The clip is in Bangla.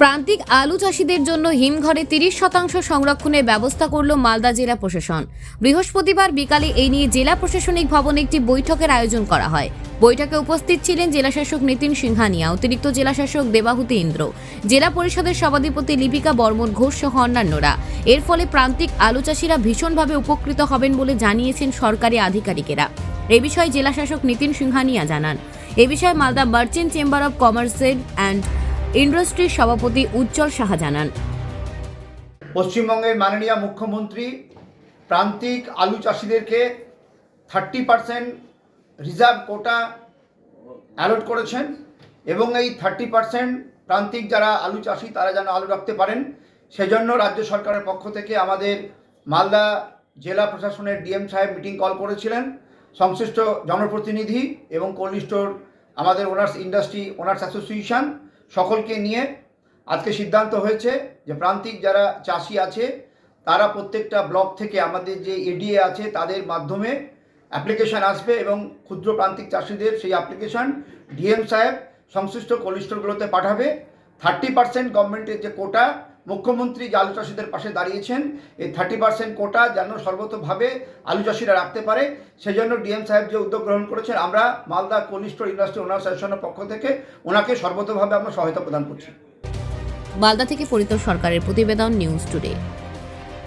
প্রান্তিক আলু চাষিদের জন্য হিমঘরে তিরিশ শতাংশ সংরক্ষণের ব্যবস্থা করল মালদা জেলা প্রশাসন। বৃহস্পতিবার বিকালে এই নিয়ে জেলা প্রশাসনিক ভবনে একটি বৈঠকের আয়োজন করা হয়। বৈঠকে উপস্থিত ছিলেন জেলাশাসক নিতিন সিংহানিয়া, অতিরিক্ত জেলাশাসক দেবাহুতি ইন্দ্র, জেলা পরিষদের সভাধিপতি লিপিকা বর্মন ঘোষ সহ অন্যান্যরা। এর ফলে প্রান্তিক আলু চাষিরা ভীষণভাবে উপকৃত হবেন বলে জানিয়েছেন সরকারি আধিকারিকেরা। এ বিষয়ে জেলাশাসক নিতিন সিংহানিয়া জানান। এ বিষয়ে মালদা মার্চেন্ট চেম্বার অব কমার্সের অ্যান্ড ইন্ডাস্ট্রির সভাপতি উজ্জ্বল সাহা জানান। পশ্চিমবঙ্গের মাননীয় মুখ্যমন্ত্রী প্রান্তিক আলু চাষিদেরকে thirty percent reserve quota allot করেছেন এবং এই থার্টি পার্সেন্ট প্রান্তিক যারা আলু চাষি, তারা যেন আলু রাখতে পারেন। সেজন্য রাজ্য সরকারের পক্ষ থেকে আমাদের মালদা জেলা প্রশাসনের ডিএম সাহেব মিটিং কল করেছিলেন। সংশ্লিষ্ট জনপ্রতিনিধি এবং কোল্ড স্টোর, আমাদের ওনার্স ইন্ডাস্ট্রি, ওনার্স অ্যাসোসিয়েশন সকলকে নিয়ে আজকে সিদ্ধান্ত হয়েছে যে প্রান্তিক যারা চাষি আছে, তারা প্রত্যেকটা ব্লক থেকে আমাদের যে এডিএ আছে, তাদের মাধ্যমে অ্যাপ্লিকেশন আসবে এবং ক্ষুদ্র প্রান্তিক চাষিদের সেই অ্যাপ্লিকেশন ডিএম সাহেব সংশ্লিষ্ট কোল্ড স্টোরগুলোতে পাঠাবে। থার্টি পার্সেন্ট গভর্নমেন্টের যে কোটা মুখ্যমন্ত্রী যে আলু চাষিদের পাশে দাঁড়িয়েছেন, এই থার্টি পার্সেন্ট কোটা যেন সর্বতভাবে আলু চাষিরা রাখতে পারে সেই জন্য ডিএম সাহেব যে উদ্যোগ গ্রহণ করেছেন, আমরা মালদা কনিষ্ঠ স্টোর ইন্ডাস্ট্রি ওনার অ্যাসোসিয়েশনের পক্ষ থেকে ওনাকে সর্বতভাবে আমরা সহায়তা প্রদান করছি। মালদা থেকে পরিত সরকারের প্রতিবেদন নিউজ টুডে।